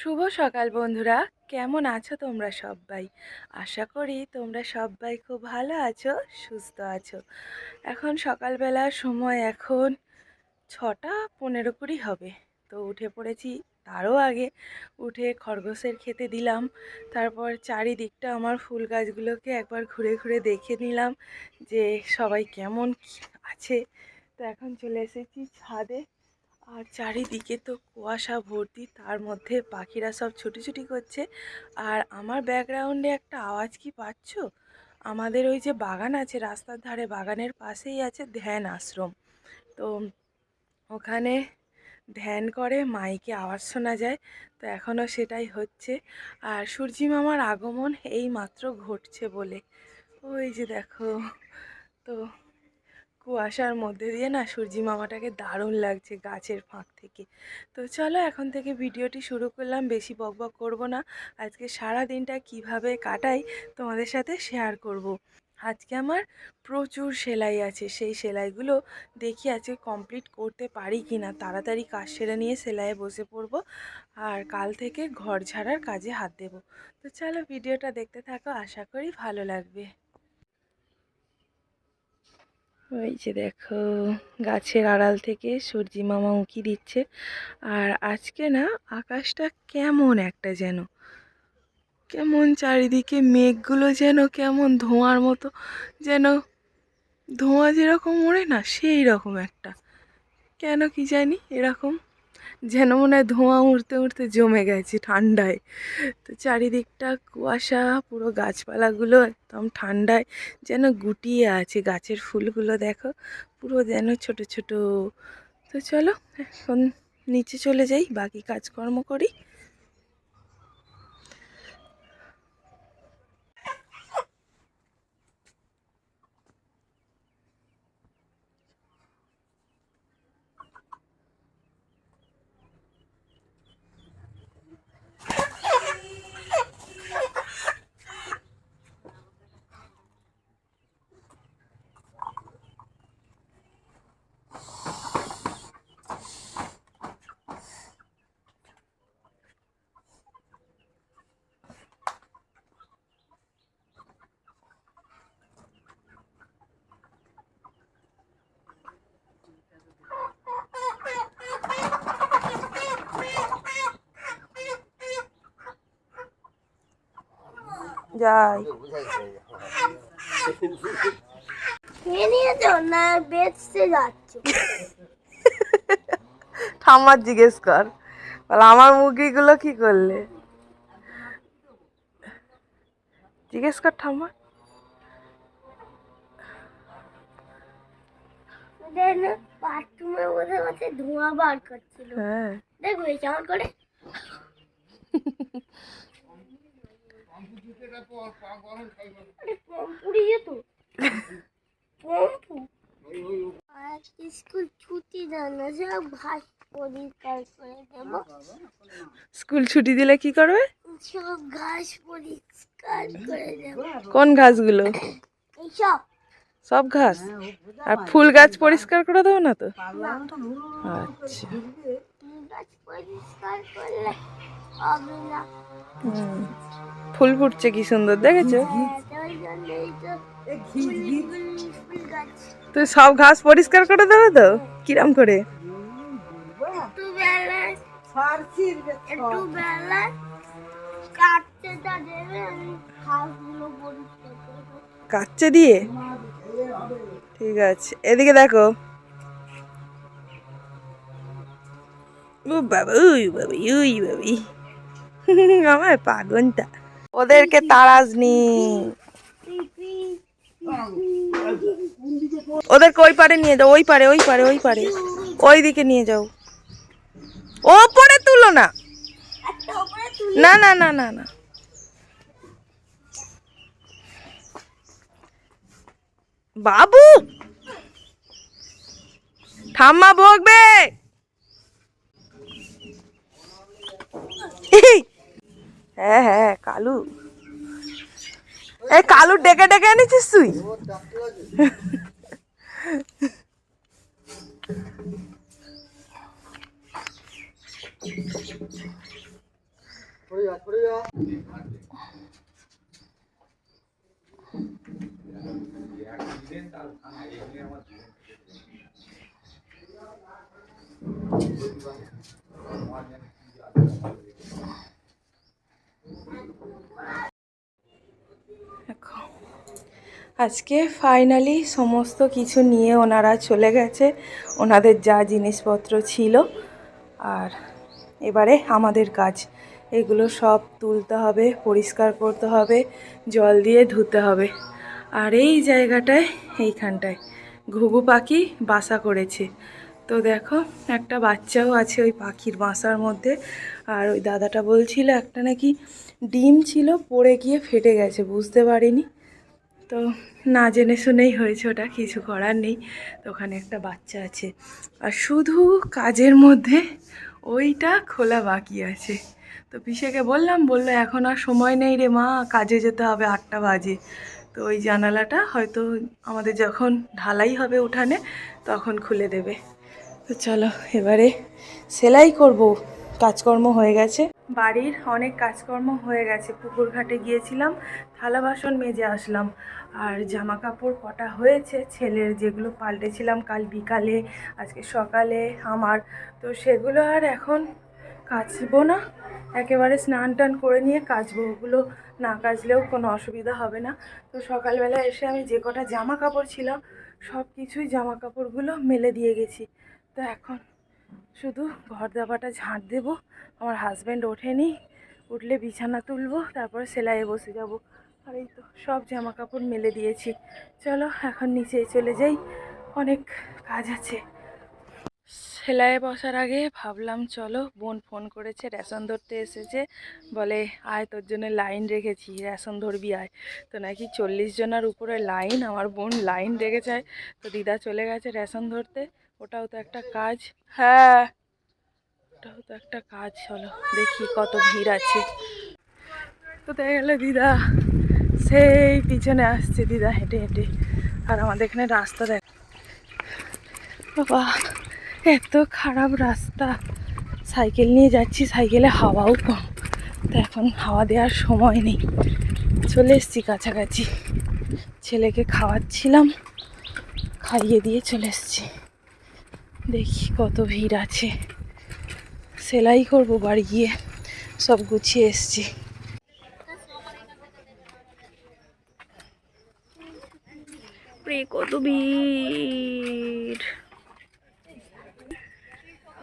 শুভ সকাল বন্ধুরা। কেমন আছো তোমরা সবাই আশা করি তোমরা সবাই খুব ভালো আছো, সুস্থ আছো। এখন সকালবেলার সময় এখন ছটা পনেরো কুড়ি হবে। তো উঠে পড়েছি তারও আগে। উঠে খরগোশের খেতে দিলাম। তারপর চারিদিকটা আমার ফুল গাছগুলোকে একবার ঘুরে ঘুরে দেখে নিলাম যে সবাই কেমন আছে। তো এখন চলে এসেছি ছাদে। আর চারিদিকে তো কুয়াশা ভর্তি, তার মধ্যে পাখিরা সব ছুটিছুটি করছে। আর আমার ব্যাকগ্রাউন্ডে একটা আওয়াজ কি পাচ্ছ? আমাদের ওই যে বাগান আছে, রাস্তার ধারে বাগানের পাশেই আছে ধ্যান আশ্রম। তো ওখানে ধ্যান করে, মাইকে আওয়াজ শোনা যায়, তো এখনও সেটাই হচ্ছে। আর সূর্যি মামার আগমন এই মাত্র ঘটছে বলে। ওই যে দেখো, তো কুয়াশার মধ্যে দিয়ে না সূর্যি মামাটাকে দারুণ লাগছে গাছের ফাঁক থেকে। তো চলো এখন থেকে ভিডিওটি শুরু করলাম, বেশি বকবক করব না। আজকে সারা দিনটা কীভাবে কাটাই তোমাদের সাথে শেয়ার করব। আজকে আমার প্রচুর সেলাই আছে, সেই সেলাইগুলো দেখি আজকে কমপ্লিট করতে পারি কি না তাড়াতাড়ি কাজ সেরে নিয়ে সেলাইয়ে বসে পড়ব আর কাল থেকে ঘর ঝাড়ার কাজে হাত দেব। তো চলো ভিডিওটা দেখতে থাকো, আশা করি ভালো লাগবে। ওই যে দেখো, গাছের আড়াল থেকে সূর্যি মামা উঁকি দিচ্ছে। আর আজকে না, আকাশটা কেমন একটা যেন। কেমন চারিদিকে মেঘগুলো যেন, কেমন ধোঁয়ার মতো যেন। ধোঁয়া যেরকম ওড়ে না সেই রকম একটা। কেন কি জানি, এরকম। যেন মনে হয় ধোঁয়া উড়তে উড়তে জমে গেছে ঠান্ডায়। তো চারিদিকটা কুয়াশা, পুরো গাছপালাগুলো একদম ঠান্ডায় যেন গুটিয়ে আছে গাছের ফুলগুলো দেখো, পুরো যেন ছোট ছোট। তো চলো, এখন নিচে চলে যাই, বাকি কাজকর্ম করি। যাই। খেয়ে নিয়েছো না বেচতে যাচ্ছ। ঠাম্মার জিজ্ঞেস কর বলে আমার মুরগিগুলো কি করলে? জিজ্ঞেস কর ঠাম্মা। বাথরুমে বসে বসে ধোঁয়া বার করছিল। হ্যাঁ। দেখবে কেমন করে। আরে পম্পুরি পম্পু আজ স্কুল ছুটি না সব ঘাস পরিষ্কার করে স্কুল ছুটি দিলে কি করবে? সব ঘাস পরিষ্কার করে দেবো কোন ঘাসগুলো? এইসব সব ঘাস। আর ফুল গাছ পরিষ্কার করে দেবো না তো? আচ্ছা। ফুল ফুটছে কি সুন্দর, দেখেছ? তুই সব ঘাস পরিষ্কার করে দেবে তো? কিরাম করে। কাচ্চে দিয়ে? ঠিক আছে, এদিকে দেখো। ও বাবা উই বাবা উই বাবি আমার পাগনটা ওদেরকে তাড়াস নি। ওদেরকে ওই পারে নিয়ে যাও ওই পারে ওই পারে ওই পারে। ওই দিকে নিয়ে যাও। ওপরে তুলো না। না না না না না। বাবু! ঠাম্মা বকবে এই, হ্যাঁ হ্যাঁ কালু। এই কালু ডেকে ডেকে এনেছিস তুই দেখো আজকে ফাইনালি সমস্ত কিছু নিয়ে ওনারা চলে গেছে। ওনাদের যা জিনিসপত্র ছিল। আর এবারে আমাদের কাজ। এগুলো সব তুলতে হবে, পরিষ্কার করতে হবে, জল দিয়ে ধুতে হবে। আর এই জায়গাটায়, এইখানটায় ঘুঘু পাখি বাসা করেছে। তো দেখো, একটা বাচ্চাও আছে ওই পাখির বাসার মধ্যে। আর ওই দাদাটা বলছিল, একটা নাকি ডিম ছিল, পড়ে গিয়ে ফেটে গেছে, বুঝতে পারিনি। তো না জেনে শুনেই হয়েছে ওটা, কিছু করার নেই। তো ওখানে একটা বাচ্চা আছে। আর শুধু কাজের মধ্যে ওইটা খোলা বাকি আছে। তো পিসেকে বললাম, বলল, এখন আর সময় নেই রে মা, কাজে যেতে হবে আটটা বাজে। তো ওই জানালাটা হয়তো আমাদের যখন ঢালাই হবে উঠানে, তখন খুলে দেবে। তো চলো, এবারে সেলাই করব। কাজকর্ম হয়ে গেছে। বাড়ির অনেক কাজকর্ম হয়ে গেছে। পুকুর ঘাটে গিয়েছিলাম, থালা বাসন মেজে আসলাম। আর জামা কাপড় কটা হয়েছে, ছেলের যেগুলো পাল্টেছিলাম কাল বিকালে, আজকে সকালে, আমার। তো সেগুলো আর এখন কাচবো না। একেবারে স্নান টান করে নিয়ে কাচবো, ওগুলো না কাচলেও কোনো অসুবিধা হবে না। তো সকালবেলা এসে আমি যে কটা জামা কাপড় ছিল, সব কিছুই জামা কাপড়গুলো মেলে দিয়ে গেছি। তো এখন শুধু ঘর দাবাটা ঝাঁট দেবো, আমার হাজব্যান্ড ওঠেনি, উঠলে বিছানা তুলবো, তারপরে সেলাইয়ে বসে যাব। আর এই তো সব জামা কাপড় মেলে দিয়েছি। চলো এখন নিচে চলে যাই, অনেক কাজ আছে। সেলাইয়ে বসার আগে ভাবলাম, চলো বোন ফোন করেছে, রেশন ধরতে এসেছে। বলে, আয়, তোর জন্য লাইন রেখেছি, রেশন ধরবি, আয়। তো নাকি চল্লিশ জনের উপরে লাইন, আমার বোন লাইন রেখেছে। তো দিদা চলে গেছে রেশন ধরতে। ওটাও তো একটা কাজ। হ্যাঁ ওটাও তো একটা কাজ, চলো দেখি কত ভিড় আছে। কোথায় গেল দিদা। সেই পিছনে আসছে, দিদা হেঁটে হেঁটে। আর আমাদের এখানে রাস্তা দেখ। বাবা, এত খারাপ রাস্তা। সাইকেল নিয়ে যাচ্ছি, সাইকেলে হাওয়াও কম। তো এখন হাওয়া দেওয়ার সময় নেই। চলে এসছি কাছাকাছি। ছেলেকে খাওয়াচ্ছিলাম, খাইয়ে দিয়ে চলে এসছি। দেখি কত ভিড় আছে। সেলাই করব বাড়ি গিয়ে। সব গুছিয়ে এসছি। কত ভিড়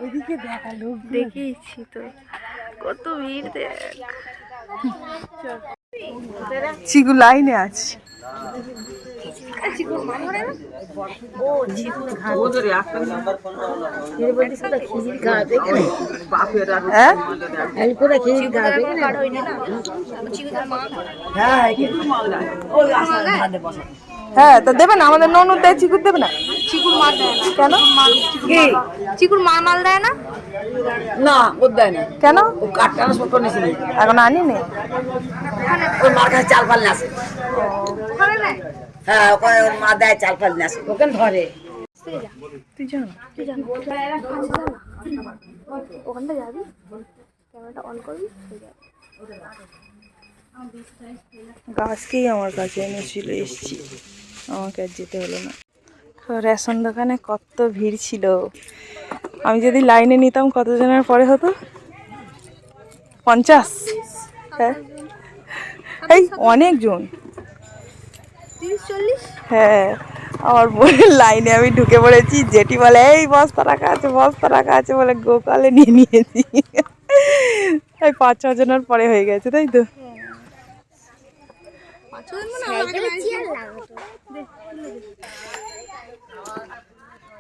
ওইদিকে দেখা লোক দেখেইছি তো। কত ভিড় দেখ। চিকু লাইনে আছে। হ্যাঁ? হ্যাঁ তো দেবে না আমাদের ননদ দেয় চিকুর দেবে না? চিকুর মার দেয় না। কেন? কি? চিকুর মার মাল দেয় না? না ওর দেয় না। কেন? ও কাঠটা না ছোট নিয়েছিল এখন আনি নে ওর মার কাছে চাল ফাল আসে ওখানে নেয় হ্যাঁ ওখানে ওর মা দেয় চাল ফাল আসে ওখানে ধরে। তুই জানো তুই জান ওখানটা যাবি? ক্যামেরাটা অন করবি? যাবে। গাছকেই আমার কাছে এনেছিল এসছি। আমাকে আর যেতে হলো না। তো রেশন দোকানে কত ভিড় ছিল। আমি যদি লাইনে নিতাম কতজনের পরে হতো? পঞ্চাশ? হ্যাঁ। এই অনেকজন। হ্যাঁ। আমার বোনের লাইনে আমি ঢুকে পড়েছি। জেঠি বলে এই বস্তা রাখা আছে বস্তা রাখা আছে বলে গোকালে নিয়ে নিয়েছি। এই পাঁচ ছ জনের পরে হয়ে গেছে তাই তো?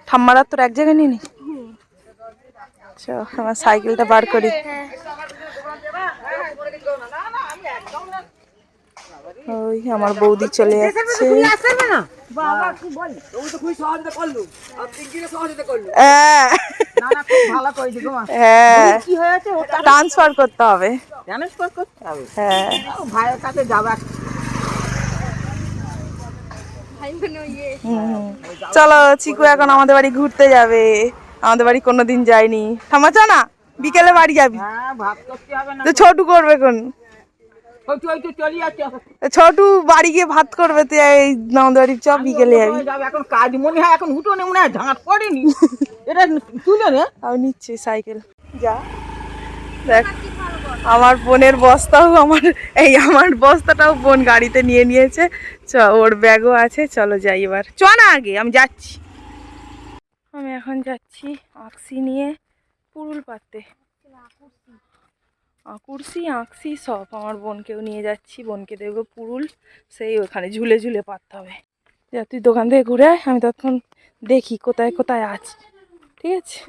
ঠাম্মারা তোর এক জায়গায় নিয়ে নি। চ আমার সাইকেলটা বার করি। ওই আমার বৌদি চলে যাচ্ছে। বাবা কি বল। ও তো খুবই সহজতে করল আর তিনজনে সহজতে করল হ্যাঁ না না খুব ভালো করেছে গো মা। কি হয়েছে? ও ট্রান্সফার করতে হবে। ট্রান্সফার করতে হবে। হ্যাঁ। ভাইয়ের কাছে যাবে হুম, হুম। চলো চিকু এখন আমাদের বাড়ি ঘুরতে যাবে। আমাদের বাড়ি কোনোদিন যায়নি। ঠাম্মা চা না। বিকেলে বাড়ি যাবি। হ্যাঁ ভাত করতে হবে না তো ছোটু করবে কোন তো তো চলে ছোটু বাড়ি গিয়ে ভাত করবে তুই এই নামদারির চপ বিকেলে যাবি। এখন কাজ মনে হয় এখন উঠোনে মনে হয় ঝাঁট পড়েনি। এটা তুলে নে। আমি নিচ্ছি সাইকেল। যা। দেখ। আমার বোনের বস্তাও আমার, এই আমার বস্তাটাও বোন গাড়িতে নিয়ে নিয়েছে। চ, ওর ব্যাগও আছে, চলো যাই এবার। চ না আগে, আমি যাচ্ছি। আমি এখন যাচ্ছি আঁকসি নিয়ে পুরুল পাততে আঁকুরসি আঁকসি। সব আমার বোনকেও নিয়ে যাচ্ছি, বোনকে দেখব পুরুল। সেই ওখানে ঝুলে ঝুলে পাততে হবে। যা, তুই দোকান থেকে ঘুরে আয়, আমি তখন দেখি কোথায় কোথায় আছি। ঠিক আছে?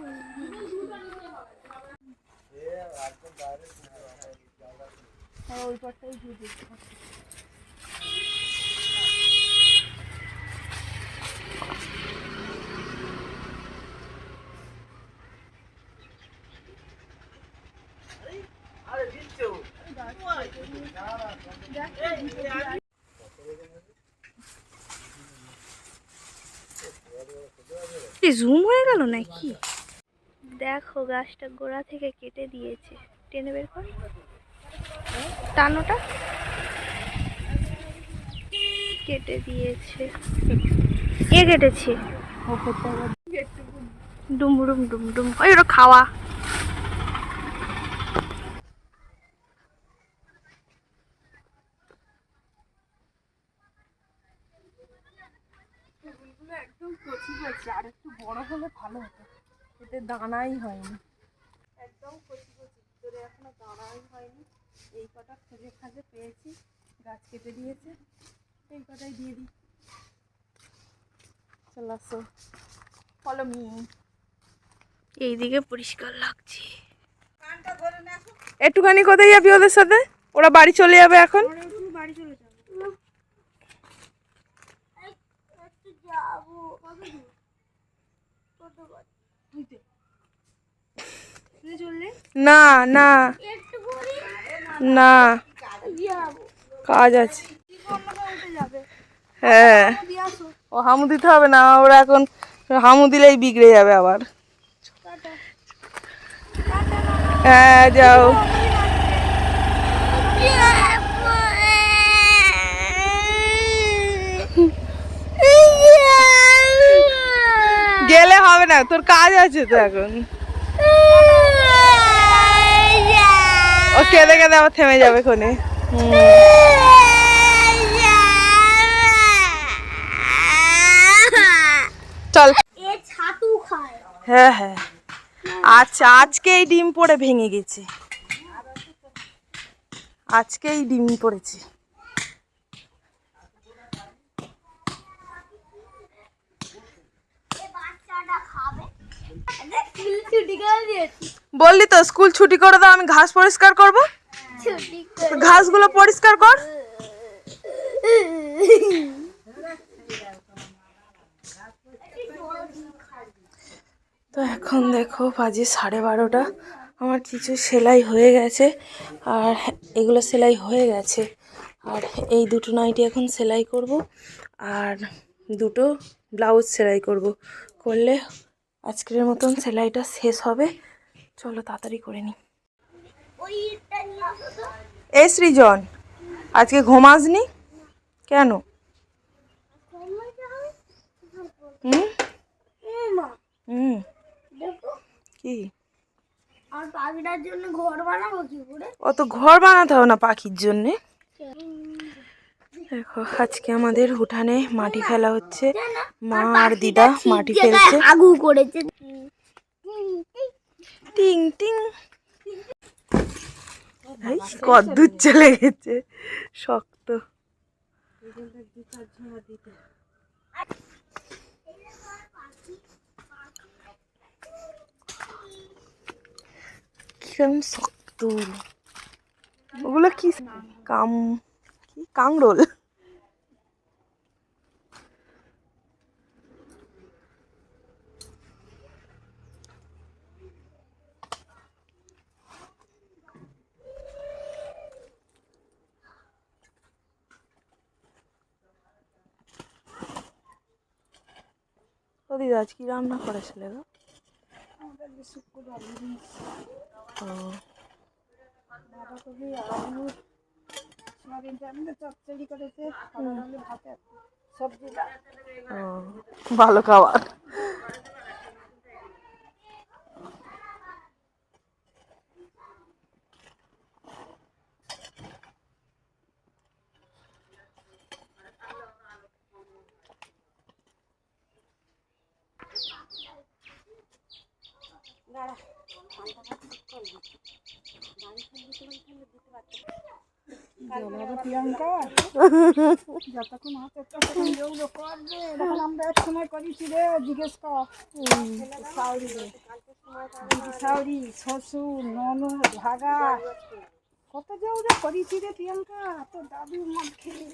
জুম হয়ে গেল নাকি? দেখো গাছটা গোড়া থেকে কেটে দিয়েছে। টেনে বের কর। টানোটা কেটে দিয়েছে। কে কেটেছে? ডুমডুম ডুমডুম ওই ওটা খাওয়া। একদম কচি বড় হলে ভালো হতো দানাই হয়নি একদম কচি কচি। ভিতরে এখনও দানাই হয়নি। এই কটা খুঁজে খাজে পেয়েছি গাছ কেটে দিয়েছে এই কটাই দিয়ে দিই। চল আসো ফলো মি এইদিকে পরিষ্কার লাগছে। একটুখানি কোথায় যাবি ওদের সাথে? ওরা বাড়ি চলে যাবে এখন? বাড়ি চলে যাব। না না। না। কাজ আছে। হ্যাঁ। ও হামু দিতে হবে না, ওরা এখন হামু দিলেই বিগড়ে যাবে আবার। হ্যাঁ যাও। গেলে হবে না, তোর কাজ আছে তো এখন। ও কেঁদে কেঁদে আবার থেমে যাবে খনে। চল। হ্যাঁ হ্যাঁ। আচ্ছা আজকে এই ডিম পড়ে ভেঙে গেছে। আজকেই ডিম পড়েছে। বাচ্চাটা খাবে। বললি তো, স্কুল ছুটি করে দাও, আমি ঘাস পরিষ্কার করব? ঘাসগুলো পরিষ্কার কর। তো এখন দেখো, বাজে সাড়ে বারোটা। আমার কিছু সেলাই হয়ে গেছে, আর এগুলো সেলাই হয়ে গেছে। আর এই দুটো নাইটি এখন সেলাই করব, আর দুটো ব্লাউজ সেলাই করব। করলে আজকের মতন সেলাইটা শেষ হবে। চলো তাড়াতাড়ি করে তো এ সৃজন আজকে ঘুমাসনি কেন? হুম? কি আর পাখিটার জন্য ঘর বানাবো কি? করে অত ঘর বানাতে হবে না পাখির জন্যে? দেখো আজকে আমাদের উঠানে মাটি ফেলা হচ্ছে। মা আর দিদা মাটি ফেলছে। আগু করেছে। টিং টিং। কদ্দূর চলে গেছে শক্ত। শক্ত। ওগুলো কি কাম কি কাংরোল ও দিদি আজ কি রান্না করেছিলে গো। ভালো শুক্রবার নিরামিষ। ও বাঁধাকপি আলু সয়াবিন টাবিন চচ্চড়ি করেছে সাদা আলু ভাতে সবজি ডাল। ও ভালো খাবার যতক্ষণ ততক্ষণ যেগুলো করবে তখন আমরা এক সময় করেছি রে জিজ্ঞেস কর সাউরি রে দিদি সাউরি শ্বশুর ননদ ভাগা কত যেগুলো করেছি রে প্রিয়াঙ্কা তোর দাদুর মদ খেয়ে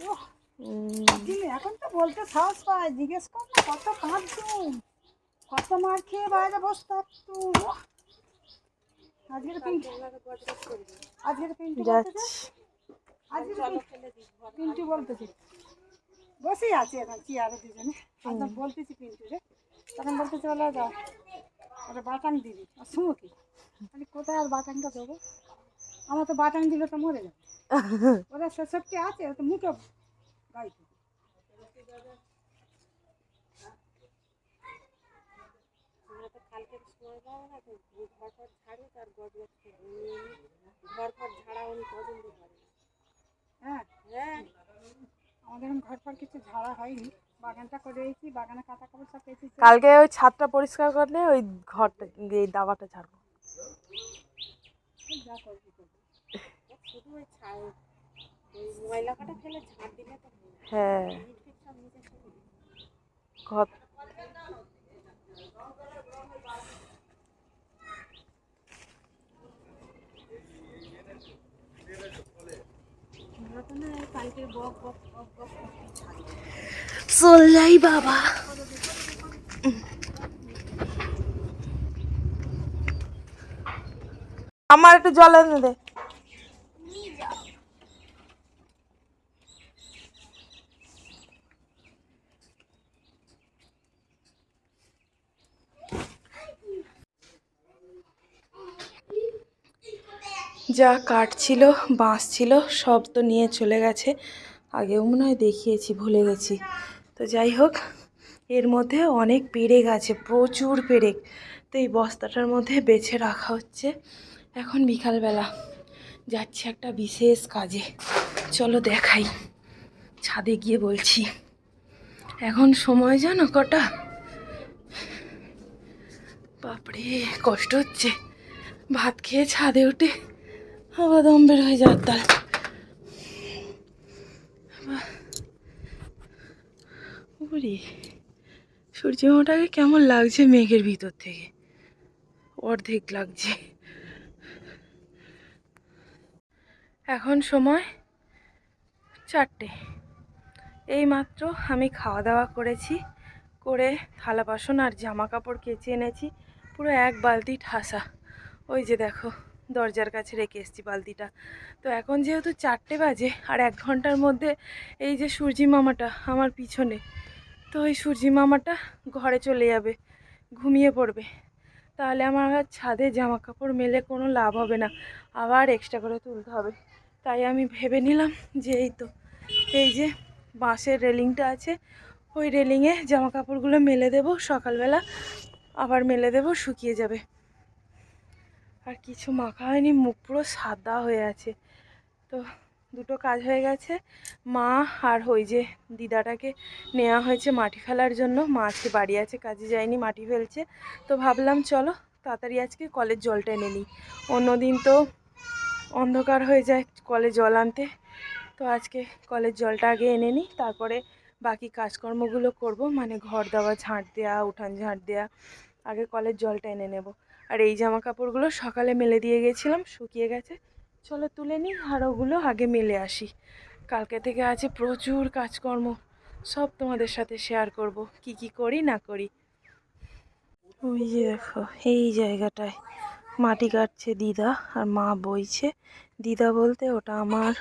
এখন তো বলতে সাহস পায় জিজ্ঞেস কর না কত কাঁদতুম কত মার খেয়ে বাইরে বসে থাকতুম ওহ! আজকের পিন্টু আজকের পিন্টু আজকের পিন্টু বলতেছি। বসেই আছি এখন চেয়ারে দুজনে। একদম বলতেছি পিন্টু রে। তখন বলতেছে বলে যা ওটা বাটাং দিবি। আর সুমুকি আমি কোথায় আর বাটাংটা দেবো? আমার তো বাটাং দিলে তো মরে যাবে। ওরা সেসবকে আছে ও তো মুখে গাইতে। হ্যাঁ আমাদের এখন ঘর ফর কিছু ঝাড়া হয়নি বাগানটা করে দিয়েছি বাগানে কাটা কাপড় সব পেয়েছি কালকে ওই ছাদটা পরিষ্কার করলে ওই ঘরটা, এই দাবাটা ছাড়বো যা করবি করবি। হ্যাঁ ঘর চল যাই বাবা। আমার একটু জল এনে দে। যা কাঠ ছিল বাঁশ ছিল সব তো নিয়ে চলে গেছে। আগেও মনে হয় দেখিয়েছি, ভুলে গেছি। তো যাই হোক, এর মধ্যে অনেক পেরেক আছে, প্রচুর পেরেক। তো এই বস্তাটার মধ্যে বেছে রাখা হচ্ছে এখন বিকালবেলা। যাচ্ছি একটা বিশেষ কাজে। চলো দেখাই। ছাদে গিয়ে বলছি, এখন সময় জানো কটা? বাপরে, কষ্ট হচ্ছে। ভাত খেয়ে ছাদে উঠে আবার দম বের হয়ে যাওয়ার তাল। ওরে সূর্যমাটাকে কেমন লাগছে মেঘের ভিতর থেকে? অর্ধেক লাগছে। এখন সময় চারটে। এই মাত্র আমি খাওয়া দাওয়া করেছি, করে থালা বাসন আর জামা কাপড় কেচে এনেছি, পুরো এক বালতি ঠাসা। ওই যে দেখো। দরজার কাছে রেখে এসেছি বালতিটা। তো এখন যেহেতু চারটে বাজে, আর এক ঘণ্টার মধ্যে এই যে সূর্যি মামাটা আমার পিছনে, তো ওই সূর্যি মামাটা ঘরে চলে যাবে, ঘুমিয়ে পড়বে। তাহলে আমার আর ছাদে জামা কাপড় মেলে কোনো লাভ হবে না, আবার এক্সট্রা করে তুলতে হবে। তাই আমি ভেবে নিলাম যে এই তো, এই যে বাঁশের রেলিংটা আছে, ওই রেলিংয়ে জামা কাপড়গুলো মেলে দেবো, সকালবেলা আবার মেলে দেবো, শুকিয়ে যাবে। আর কিছু মাখা হয়নি, মুখ পুরো সাদা হয়ে আছে। তো দুটো কাজ হয়ে গেছে। মা আর ওই যে দিদাটাকে নেওয়া হয়েছে মাটি ফেলার জন্য। মা আজকে বাড়ি আছে, কাজে যায়নি, মাটি ফেলছে। তো ভাবলাম, চলো তাড়াতাড়ি আজকে কলের জলটা এনে নিই। অন্যদিন তো অন্ধকার হয়ে যায় কলে জল আনতে। তো আজকে কলের জলটা আগে এনে নিই, তারপরে বাকি কাজকর্মগুলো করব। মানে ঘর দেওয়া, ঝাঁট দেওয়া উঠান ঝাঁট দেওয়া আগে কলের জলটা এনে নেব। আর এই জামা কাপড়গুলো সকালে মেলে দিয়ে গেছিলাম, শুকিয়ে গেছে। চলো তুলে নিই আর ওগুলো আগে মেলে আসি। কালকে থেকে আছে প্রচুর কাজকর্ম, সব তোমাদের সাথে শেয়ার করব, কি কি করি না করি। ওই যে দেখো, এই জায়গাটায় মাটি কাটছে দিদা আর মা বইছে। দিদা বলতে ওটা আমার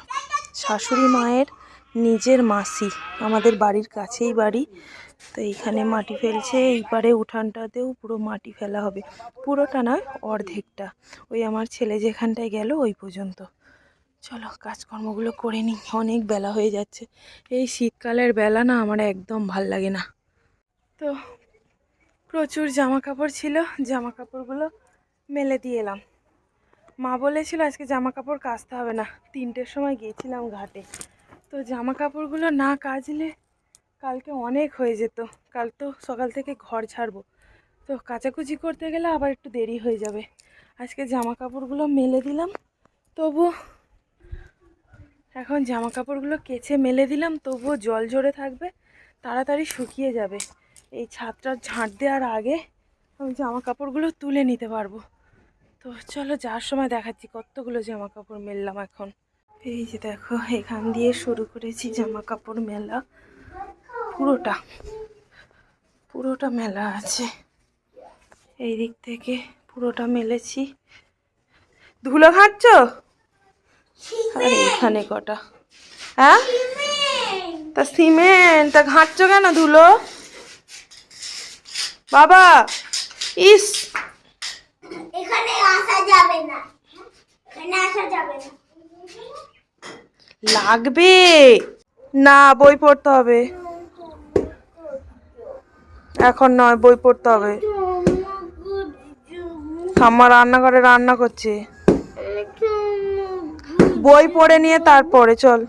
শাশুড়ি মায়ের নিজের মাসি, আমাদের বাড়ির কাছেই বাড়ি। তো এইখানে মাটি ফেলছে এই পারে উঠানটাতেও পুরো মাটি ফেলা হবে। পুরোটা নয় অর্ধেকটা। ওই আমার ছেলে যেখানটায় গেল, ওই পর্যন্ত। চলো, কাজকর্মগুলো করে নিই, অনেক বেলা হয়ে যাচ্ছে। এই শীতকালের বেলা না আমার একদম ভালো লাগে না। তো প্রচুর জামা কাপড় ছিল জামা কাপড়গুলো মেলে দিয়ে এলাম। মা বলেছিল আজকে জামা কাপড় কাচতে হবে না। তিনটের সময় গিয়েছিলাম ঘাটে। তো জামা কাপড়গুলো না কাচলে কালকে অনেক হয়ে যেত। কাল তো সকাল থেকে ঘর ছাড়বো। তো কাচাকুচি করতে গেলে আবার একটু দেরি হয়ে যাবে। আজকে জামা কাপড়গুলো মেলে দিলাম। তবু এখন জামা কাপড়গুলো কেচে মেলে দিলাম। তবুও জল ঝরে থাকবে, তাড়াতাড়ি শুকিয়ে যাবে। এই ছাদটা ঝাঁট দেওয়ার আগে আমি জামা কাপড়গুলো তুলে নিতে পারব। তো চলো যাওয়ার সময় দেখাচ্ছি কতগুলো জামা কাপড় মেললাম এখন। এই যে দেখো, এখান দিয়ে শুরু করেছি জামা কাপড় মেলা। পুরোটা পুরোটা মেলা আছে। এই দিক থেকে পুরোটা মেলেছি। ধুলো ঘাঁটছ আর, এখানে কটা। হ্যাঁ? তা সিমেন্ট, তা ঘাঁটছো কেন ধুলো? বাবা, ইস! এখানে আসা যাবে না। এখানে আসা যাবে না। লাগবে? না, বই পড়তে হবে। এখন নয়, বই পড়তে হবে। ঠাম্মা রান্নাঘরে রান্না করছে। বই পড়ে নিয়ে তারপরে, চল।